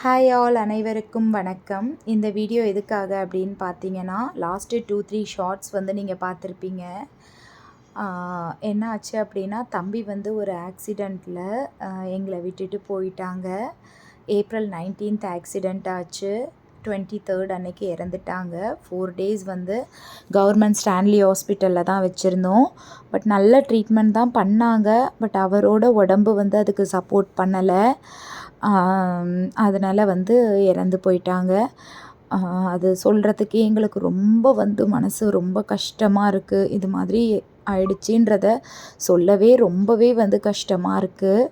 Hi all அனைவருக்கும் வணக்கம். இந்த வீடியோ எதுக்காக அப்படின்னு பார்த்தீங்கன்னா லாஸ்ட்டு டூ த்ரீ ஷார்ட்ஸ் வந்து நீங்கள் பார்த்துருப்பீங்க. என்ன ஆச்சு அப்படின்னா தம்பி வந்து ஒரு ஆக்சிடெண்ட்டில் எங்களை விட்டுட்டு போயிட்டாங்க. ஏப்ரல் நைன்டீன்த் ஆக்சிடெண்ட் ஆச்சு. டுவெண்ட்டி தேர்ட் அன்னைக்கு இறந்துட்டாங்க. ஃபோர் டேஸ் வந்து கவர்மெண்ட் ஸ்டான்லி ஹாஸ்பிட்டலில் தான் வச்சுருந்தோம். பட் நல்ல ட்ரீட்மெண்ட் தான் பண்ணாங்க. பட் அவரோட உடம்பு வந்து அதுக்கு சப்போர்ட் பண்ணலை. அதனால் வந்து இறந்து போயிட்டாங்க. அது சொல்கிறதுக்கே எங்களுக்கு ரொம்ப வந்து மனசு ரொம்ப கஷ்டமாக இருக்குது இது மாதிரி ஆயிடுச்சுன்றத சொல்லவே ரொம்பவே வந்து கஷ்டமாக இருக்குது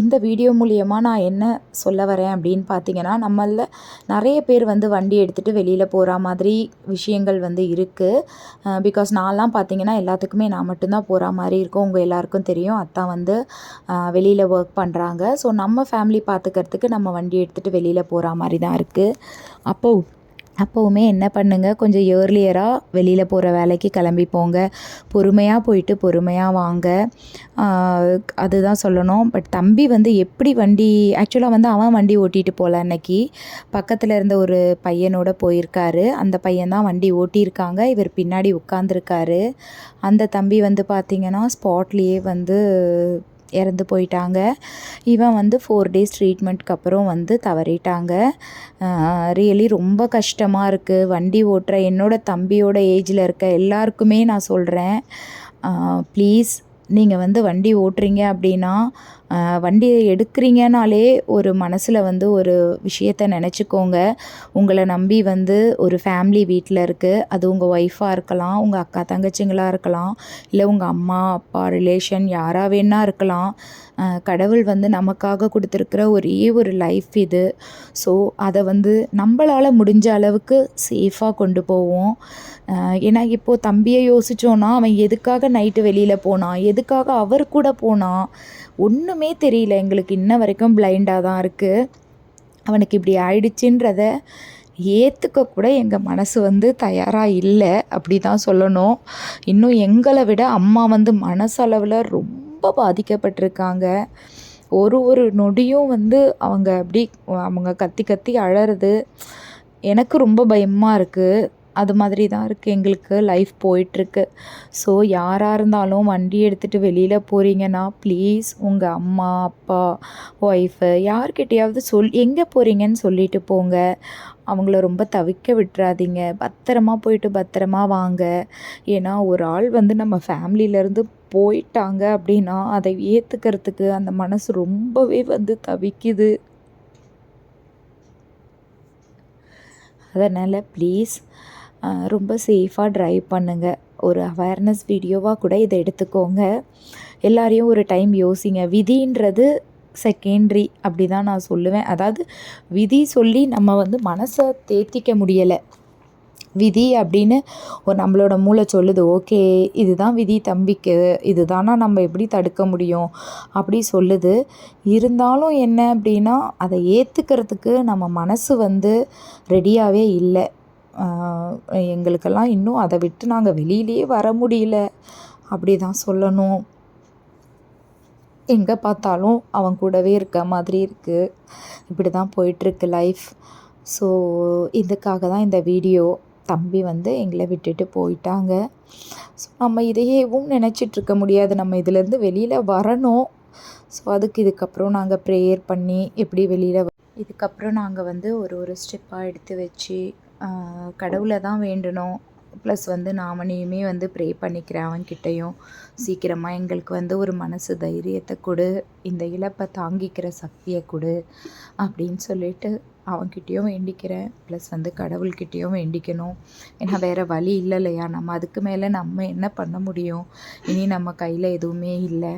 இந்த வீடியோ மூலியமா நான் என்ன சொல்ல வரேன் அப்படின்னு பார்த்தீங்கன்னா நம்மளில் நிறைய பேர் வந்து வண்டி எடுத்துகிட்டு வெளியில் போகிற மாதிரி விஷயங்கள் வந்து இருக்குது பிகாஸ் நான்லாம் பார்த்தீங்கன்னா எல்லாத்துக்குமே நான் மட்டும்தான் போகிற மாதிரி இருக்கும். உங்கள் எல்லாருக்கும் தெரியும். அத்தான் வந்து வெளியில் ஒர்க் பண்ணுறாங்க ஸோ நம்ம ஃபேமிலி பார்த்துக்கிறதுக்கு நம்ம வண்டி எடுத்துகிட்டு வெளியில் போகிற மாதிரி தான் இருக்குது அப்போ அப்போவுமே என்ன பண்ணுங்கள் கொஞ்சம் இயர்லியராக வெளியில் போகிற வேலைக்கு கிளம்பி போங்க. பொறுமையாக போயிட்டு பொறுமையாக வாங்க. அதுதான் சொல்லணும். பட் தம்பி வந்து எப்படி வண்டி ஆக்சுவலாக வந்து அவன் வண்டி ஓட்டிகிட்டு போகல அன்னைக்கு. பக்கத்தில் இருந்த ஒரு பையனோட போயிருக்காரு. அந்த பையன்தான் வண்டி ஓட்டியிருக்காங்க. இவர் பின்னாடி உட்காந்துருக்காரு அந்த தம்பி வந்து பார்த்திங்கன்னா ஸ்பாட்லேயே வந்து இறந்து போயிட்டாங்க. இவன் வந்து ஃபோர் டேஸ் ட்ரீட்மெண்ட்க்கு அப்புறம் வந்து தவறிட்டாங்க. ரியலி ரொம்ப கஷ்டமாக இருக்குது வண்டி ஓட்டுற என்னோடய தம்பியோட ஏஜில் இருக்க எல்லாருக்குமே நான் சொல்கிறேன் ப்ளீஸ் நீங்கள் வந்து வண்டி ஓட்டுறீங்க அப்படின்னா வண்டியை எடுக்கிறீங்கனாலே ஒரு மனசில் வந்து ஒரு விஷயத்த நினச்சிக்கோங்க. உங்களை நம்பி வந்து ஒரு ஃபேமிலி வீட்டில் இருக்குது அது உங்கள் ஒய்ஃபாக இருக்கலாம் உங்கள் அக்கா தங்கச்சிங்களாக இருக்கலாம் இல்லை உங்கள் அம்மா அப்பா ரிலேஷன் யாராக வேணா இருக்கலாம். கடவுள் வந்து நமக்காக கொடுத்துருக்குற ஒரே ஒரு லைஃப் இது. ஸோ அதை வந்து நம்மளால் முடிஞ்ச அளவுக்கு சேஃபாக கொண்டு போவோம். ஏன்னா இப்போது தம்பியை யோசித்தோன்னா அவன் எதுக்காக நைட்டு வெளியில் போனான் எதுக்காக அவர் கூட போனான் ஒன்றும் தெரியல. எங்களுக்கு இன்ன வரைக்கும் பிளைண்டாக தான் இருக்குது அவனுக்கு இப்படி ஆயிடுச்சுன்றத ஏற்றுக்க கூட எங்கள் மனசு வந்து தயாராக இல்லை. அப்படி தான் சொல்லணும். இன்னும் எங்களை விட அம்மா வந்து மனசளவில் ரொம்ப பாதிக்கப்பட்டிருக்காங்க. ஒரு ஒரு நொடியும் வந்து அவங்க அப்படி அவங்க கத்தி கத்தி அழறது எனக்கு ரொம்ப பயமாக இருக்குது அது மாதிரி தான் இருக்குது எங்களுக்கு லைஃப் போயிட்டுருக்கு. ஸோ யாராக இருந்தாலும் வண்டி எடுத்துகிட்டு வெளியில் போகிறீங்கன்னா ப்ளீஸ் உங்கள் அம்மா அப்பா ஒய்ஃபு யார்கிட்டையாவது சொல் எங்கே போகிறீங்கன்னு சொல்லிட்டு போங்க. அவங்கள ரொம்ப தவிக்க விட்டுறாதீங்க. பத்திரமா போயிட்டு பத்திரமா வாங்க. ஏன்னா ஒரு ஆள் வந்து நம்ம ஃபேமிலியிலேருந்து போயிட்டாங்க அப்படின்னா அதை ஏற்றுக்கிறதுக்கு அந்த மனசு ரொம்பவே வந்து தவிக்குது. அதனால் ப்ளீஸ் ரொம்ப சேஃபாக ட்ரைவ் பண்ணுங்கள் ஒரு அவேர்னஸ் வீடியோவாக கூட இதை எடுத்துக்கோங்க. எல்லாரையும் ஒரு டைம் யோசிங்க. விதின்றது செகண்ட்ரி அப்படி தான் நான் சொல்லுவேன். அதாவது விதி சொல்லி நம்ம வந்து மனசை தேத்திக்க முடியலை. விதி அப்படின்னு ஒரு நம்மளோட மூளை சொல்லுது ஓகே இதுதான் விதி தம்பிக்கு. இதுதானா நம்ம எப்படி தடுக்க முடியும்? அப்படி சொல்லுது. இருந்தாலும் என்ன அப்படின்னா அதை ஏற்றுக்கிறதுக்கு நம்ம மனசு வந்து ரெடியாகவே இல்லை. எங்களுக்கெல்லாம் இன்னும் அதை விட்டு நாங்கள் வெளியிலேயே வர முடியல. அப்படி தான் சொல்லணும். எங்கே பார்த்தாலும் அவன் கூடவே இருக்க மாதிரி இருக்குது இப்படி தான் போயிட்டுருக்கு லைஃப் ஸோ இதுக்காக தான் இந்த வீடியோ தம்பி வந்து எங்களை விட்டுட்டு போயிட்டாங்க. ஸோ நம்ம இதையேவும் நினச்சிட்ருக்க முடியாது. நம்ம இதுலேருந்து வெளியில் வரணும். ஸோ அதுக்கு இதுக்கப்புறம் நாங்கள் ப்ரேயர் பண்ணி எப்படி வெளியில் இதுக்கப்புறம் நாங்கள் வந்து ஒரு ஒரு ஸ்டெப்பாக எடுத்து வச்சு கடவுளை தான் வேண்டணும். ப்ளஸ் வந்து நாமனையுமே வந்து ப்ரே பண்ணிக்கிறேன் அவன்கிட்டையும். சீக்கிரமாக எங்களுக்கு வந்து ஒரு மனசு தைரியத்தை கொடு. இந்த இழப்பை தாங்கிக்கிற சக்தியை கொடு அப்படின்னு சொல்லிட்டு அவன்கிட்டயும் வேண்டிக்கிறேன். ப்ளஸ் வந்து கடவுள்கிட்டேயும் வேண்டிக்கணும். ஏன்னா வேறு வழி இல்லை இல்லையா நம்ம அதுக்கு மேலே நம்ம என்ன பண்ண முடியும்? இனி நம்ம கையில் எதுவுமே இல்லை.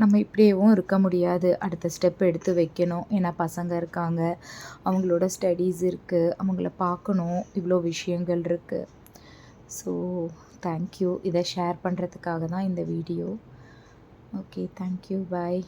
நம்ம இப்படியேவும் இருக்க முடியாது. அடுத்த ஸ்டெப் எடுத்து வைக்கணும். ஏன்னா பசங்க இருக்காங்க. அவங்களோட ஸ்டடீஸ் இருக்குது அவங்கள பார்க்கணும். இவ்வளோ விஷயங்கள் இருக்குது ஸோ தேங்க்யூ இதை ஷேர் பண்ணுறதுக்காக தான் இந்த வீடியோ ஓகே தேங்க்யூ பாய்